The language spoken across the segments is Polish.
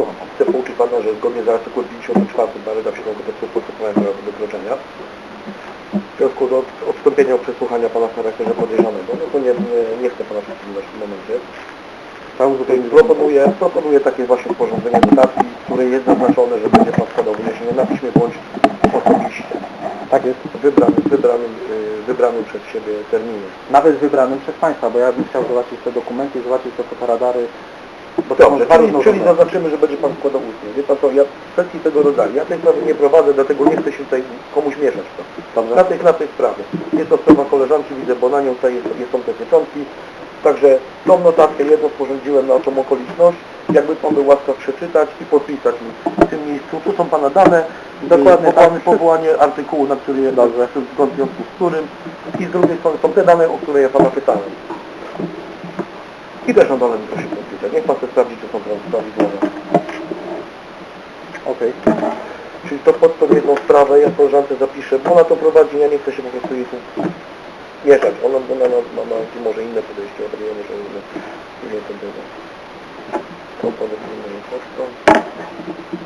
Słucham. Chcę pouczyć Pana, że zgodnie z artykułem 54 paragraf 7 kodeksu postępowania karnego wykroczenia w związku z od- odstąpienia od przesłuchania Pana w charakterze podejrzanego, no to nie, nie, chcę Pana przesłuchiwać w tym momencie. Tam Tutaj proponuję, proponuję takie właśnie sporządzenie notacji, w której jest zaznaczone, że będzie Pan składał wyjaśnienia na piśmie bądź osobiście. Tak jest. Wybranym, wybranym, yy, wybranym przez siebie terminie. Nawet wybranym przez Państwa, bo ja bym chciał zobaczyć te dokumenty zobaczyć te fotoradary. Bo to Dobrze, czyli, czyli zaznaczymy, że będzie Pan składał ustnie. Wie Pan co, ja kwestii tego rodzaju, ja tej sprawy nie prowadzę, dlatego nie chcę się tutaj komuś mieszać. w to. Na tej, na tej sprawie. Jest to sprawa koleżanki, widzę, bo na nią tutaj jest, jest, są te pieczątki. Także tą notatkę jedną sporządziłem na tą okoliczność. Jakby Pan był łaskaw przeczytać i podpisać mi w tym miejscu. Tu są Pana dane, Dokładnie powołanie, tak. powołanie artykułu, na który jest w związku z którym i z drugiej strony są te dane, o które ja Pana pytałem. Na dole mi proszę podpisać. Niech Pan sobie sprawdzi, czy są pra- prawidłowe. Okej. Czyli to pod tą jedną sprawę ja koleżance zapiszę, bo ona to prowadzi, ja nie chcę się po prostu jej mieszać. Ona, ona ma, ma, ma może inne podejście, ja wiem, że inne, nie to było. To nie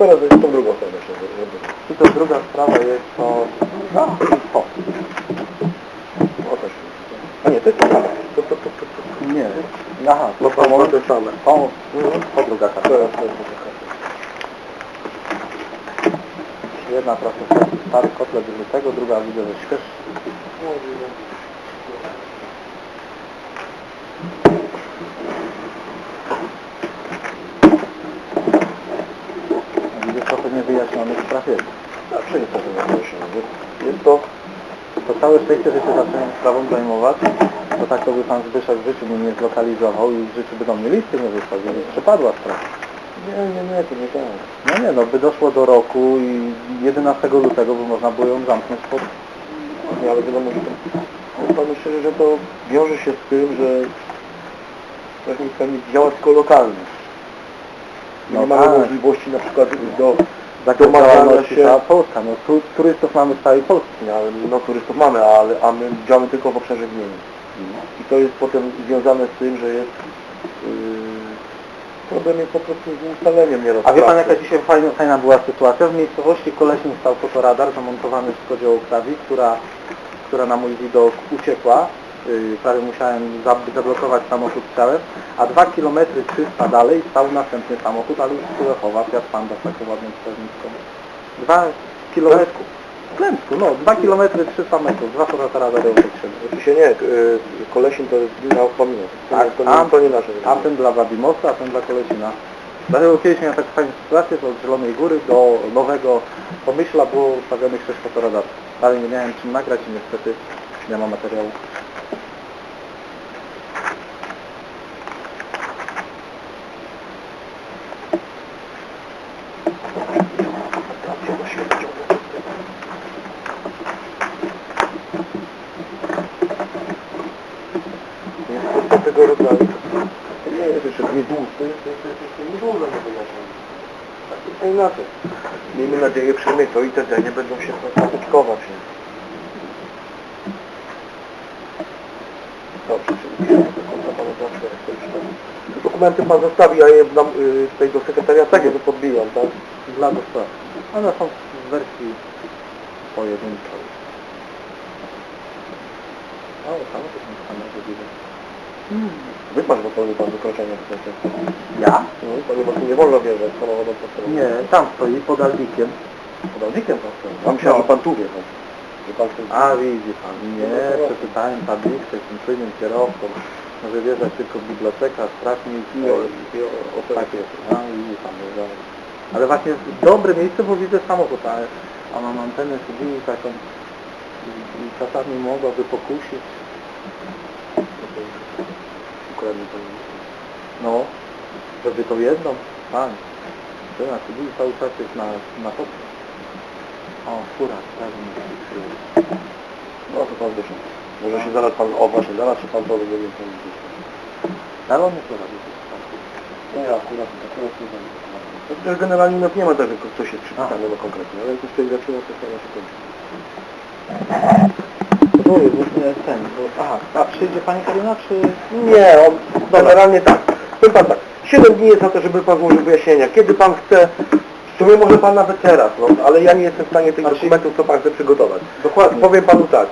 teraz jest tą drugą stronę. I to druga sprawa jest to... No, o. O, też. A nie, to jest to samo. To, to, to, to, to. Nie. Aha, No to ma te same. O, o druga karta. To jest, to jest taka. Jedna trochę stary kotlet z tego, druga widzę, że świeższy. Widzę trochę niewyjaśnionych spraw jest. Zawsze jest to wyjaśnione. Jest, jest to To całe szczęście, że się zacząłem sprawą zajmować, bo tak to by pan Zbyszek w życiu mnie nie zlokalizował i w życiu by do mnie listy nie wysłał, więc przepadła sprawa. Nie, nie, nie, to nie tak. No nie, no by doszło do roku i 11 lutego by można było ją zamknąć pod... Nie, ale wiadomo, że to, panu szczerze, że to wiąże się z tym, że nie działa tylko lokalnie. Nie No mamy tak. możliwości na przykład do Działalności się, Polska, no tu, turystów mamy w całej Polsce. nie, ale no turystów mamy, ale, a my działamy tylko w obszarze gminy. I to jest potem związane z tym, że jest yy, problem jest po prostu z ustaleniem. A wie pan jaka dzisiaj fajna, fajna była sytuacja? W miejscowości Kolesin stał fotoradar zamontowany w Skodzie Ołkrawi, która, która na mój widok uciekła. Yy, prawie musiałem zab- zablokować samochód strzałem, a 2 km 300 dalej stał następny samochód, ale już z Kulechowa, Fiat Panda z taką ładną strażnicką. 2 km... W Klęsku, no, 2 km 300 metrów, dwa obok siebie. Oczywiście nie, yy, Kolesin to jest gmina. To, Tak, to, tam- to nie nasze. Tamten dla Babimosta, a ten dla Kolesina. Dlatego kiedyś miałem taką fajną sytuację, to od Zielonej Góry do nowego Pomyśla było ustawionych 6 fotoradarów. Ale nie miałem czym nagrać i niestety nie ma materiału. Jest to tego rodzaju. To nie jest jeszcze nie dłuż, to jest, to jest, to jest jeszcze nieduże do wyjaśnienia. Tak inaczej. Miejmy nadzieję, przyjmie to i te denie będą się? Dobrze, czyli tam. Dokumenty pan zostawi, a je dam y, tutaj do sekretariatu, tak, podbiłam, tak? Dla dostawcy. One są w wersji pojedynczej. O, tam to są same. Wy pan popełnił pan wykroczenie w sensie. Ja? No, ponieważ tu nie wolno wjeżdżać samochodem pod sterem. Nie, tam stoi pod Aldikiem. Pod audikiem pan stoi. A myślałem, że pan tu wjechał. Że pan tu... A widzi pan, nie, przeczytałem tablicę, jestem czujnym kierowcą. Może wjeżdżać tylko biblioteka, strażnik i o, i o, o tak jest. A widzi pan, że... Ale właśnie dobre miejsce, bo widzę samochód, a, a mam antenę CD taką i, i czasami mogłaby pokusić. Ukradli pan. No, żeby to jedną, pan. Antena CD cały czas jest na, na to. O, fura, strażnik. No to pan wyszedł. Może się zaraz pan oważy, zaraz się pan nie wiem, co mi Ale on nie prowadzi. Nie, akurat, akurat nie wiem. Znaczy, Generalnie u nas nie ma tak, że coś jest przypisane no konkretnie, ale jak już coś zaczyna, to się kończy. Jest właśnie ten, bo, aha, a przyjdzie Pani Karina, czy... Nie, on generalnie tak. Powiem pan tak, 7 dni jest na to, żeby pan złożył wyjaśnienia. Kiedy pan chce, w sumie może pan nawet teraz, no, ale ja nie jestem w stanie tych dokumentów, co pan chce przygotować. Dokładnie. Powiem panu tak,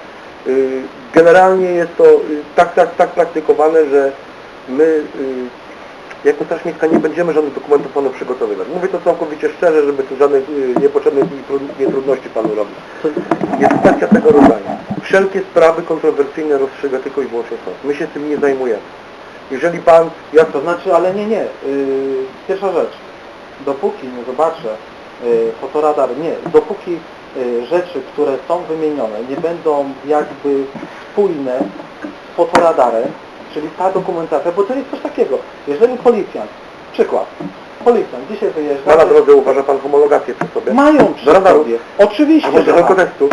y, generalnie jest to y, tak, tak, tak praktykowane, że my y, jako Straż Miejska nie będziemy żadnych dokumentów panu przygotowywać. Mówię to całkowicie szczerze, żeby tu żadnych y, niepotrzebnych nietrudności panu robić. Jest kwestia tego rodzaju. Wszelkie sprawy kontrowersyjne rozstrzyga tylko i wyłącznie sąd. My się tym nie zajmujemy. Jeżeli pan, ja To znaczy, ale nie, nie. Yy, pierwsza rzecz. Dopóki nie zobaczę yy, fotoradar, nie. Dopóki yy, rzeczy, które są wymienione, nie będą jakby spójne z fotoradarem, czyli ta dokumentacja, bo to jest coś takiego. Jeżeli policjant, przykład, policjant dzisiaj wyjeżdża, na drodze uważa pan homologację przy sobie. mają przy radaru. sobie. Oczywiście, Albo że do testu.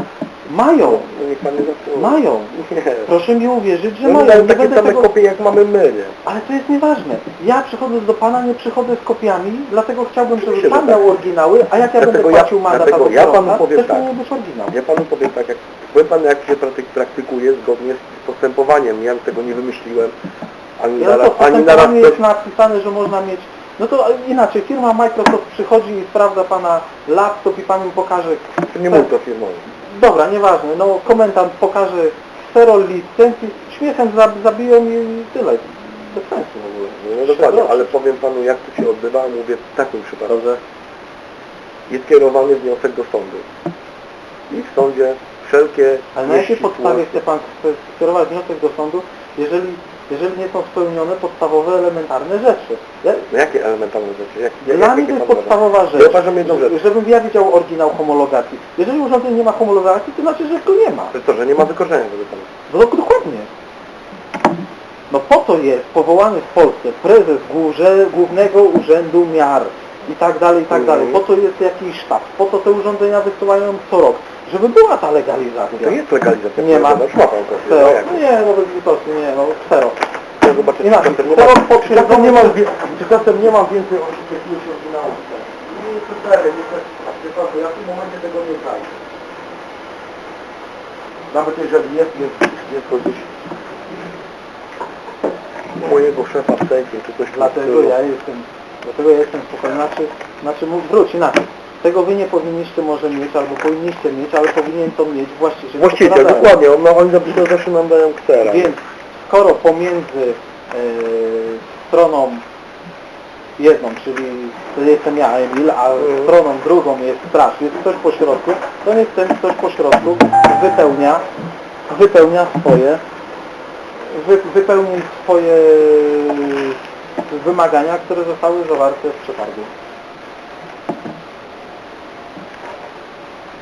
Mają. No niech pan nie zasłuje. Mają. Nie. Proszę mi uwierzyć, że Oni mają. mają Nie takie będę same tego... kopie jak mamy my, nie? Ale to jest nieważne. Ja przychodząc do Pana nie przychodzę z kopiami, dlatego chciałbym, żeby Oczywiście, Pan że tak. miał oryginały, a jak ja Dlatego będę ja- płacił mandat dlatego albo ja panu kierowca, powiem też tak. oryginał. Ja panu powiem tak, jak powiem panu jak się praktyk, praktykuje zgodnie z postępowaniem. Ja tego nie wymyśliłem. Ani Ja na to raz, w ani na raz postępowaniu jest napisane, że można mieć... No to inaczej, firma Microsoft przychodzi i sprawdza Pana laptop i Pan im pokaże... To nie mój to firmowy. Dobra, nieważne, no komendant pokaże sterol licencji, śmiechem zab- zabiją i tyle. Bez sensu w ogóle. No dokładnie, ale powiem panu jak to się odbywa, mówię w takim przypadku, że jest kierowany wniosek do sądu. I w sądzie wszelkie Ale na jakiej nieścisłości- podstawie chce Pan skierować wniosek do sądu, jeżeli, jeżeli nie są spełnione podstawowe, elementarne rzeczy? Ja, No jakie elementarne rzeczy? Jak, jak, dla mnie to jest uważa? podstawowa Ja rzecz, jedną rzecz. żebym ja widział oryginał homologacji. Jeżeli urządzenie nie ma homologacji, to znaczy, że go nie ma. To że nie ma wykorzenia tego pana. No dokładnie. No po to jest powołany w Polsce prezes Górze, Głównego Urzędu Miar i tak dalej, i tak Mhm. dalej. Po to jest jakiś sztab, po to te urządzenia wysyłają co rok, żeby była ta legalizacja. To jest legalizacja. Nie ma. Ma. No? No nie, no bez litości, nie, no ksero. Ja zobaczę, nie mam, czy czasem nie mam, czy czasem nie mam więcej jakiegoś oryginału. Nie to serio, nie pan co, ja w tym momencie tego nie znajdę. Nawet jeżeli jest, jest, jest to gdzieś mojego szefa w sejfie, czy coś Dlatego ja jestem, dlatego ja jestem spokojny. Znaczy, znaczy wróć inaczej. Tego wy nie powinniście może mieć, albo powinniście mieć, ale powinien to mieć właściciel. Właściciel, dokładnie, on, no, oni zawsze, zawsze nam dają ksera. Więc skoro pomiędzy e, stroną jedną, czyli to jestem ja, Emil, a Mhm. stroną drugą jest straż, jest ktoś po środku, to niech ten ktoś po środku wypełnia, wypełnia swoje, wy, swoje wymagania, które zostały zawarte w przetargu.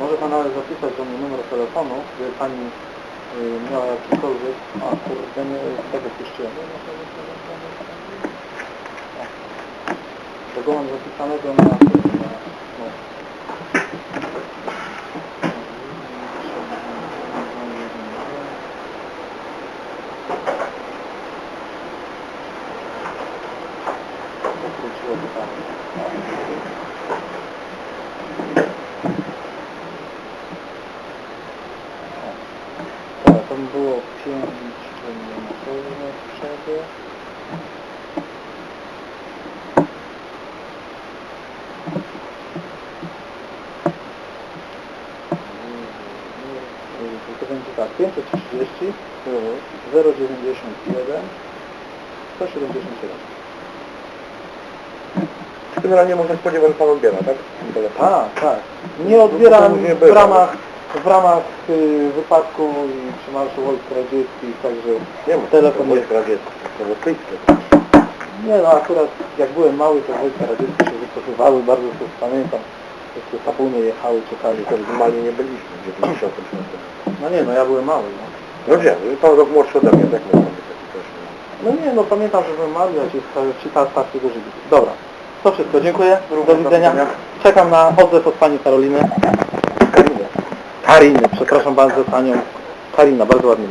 Może Pan nawet zapisać do mnie numer telefonu, gdyby Pani y, miała jakikolwiek... A, kurde, nie, z tego puściłem. Tego mam zapisanego na... na no. Wróciło do pani. Tak, to by było 5 na przodu. To będzie tak, 530 Mhm. 091 177. Generalnie można spodziewać, że pan odbiera, tak? Tak, tak. Nie odbieram No nie w bywa. ramach, w ramach y, wypadku i przymarszu wojsk radzieckich, także Nie ma. telefon jest... radzieckie, to rosyjskie. Nie no, akurat jak byłem mały, to wojska radzieckie się wycofywały, bardzo to pamiętam. Takie tabunie jechały, czekali. To normalnie nie byliśmy w 90 No nie, no ja byłem mały, no. No wiem, pan rok młodszy ode mnie, tak też. no. No nie, no pamiętam, że byłem mały, a ci, ci ta starszego żyli. Dobra, to wszystko, dziękuję, do widzenia. Czekam na odzew od Pani Karoliny. Kariny. Kariny, przepraszam bardzo Panią. Karina, bardzo ładnie.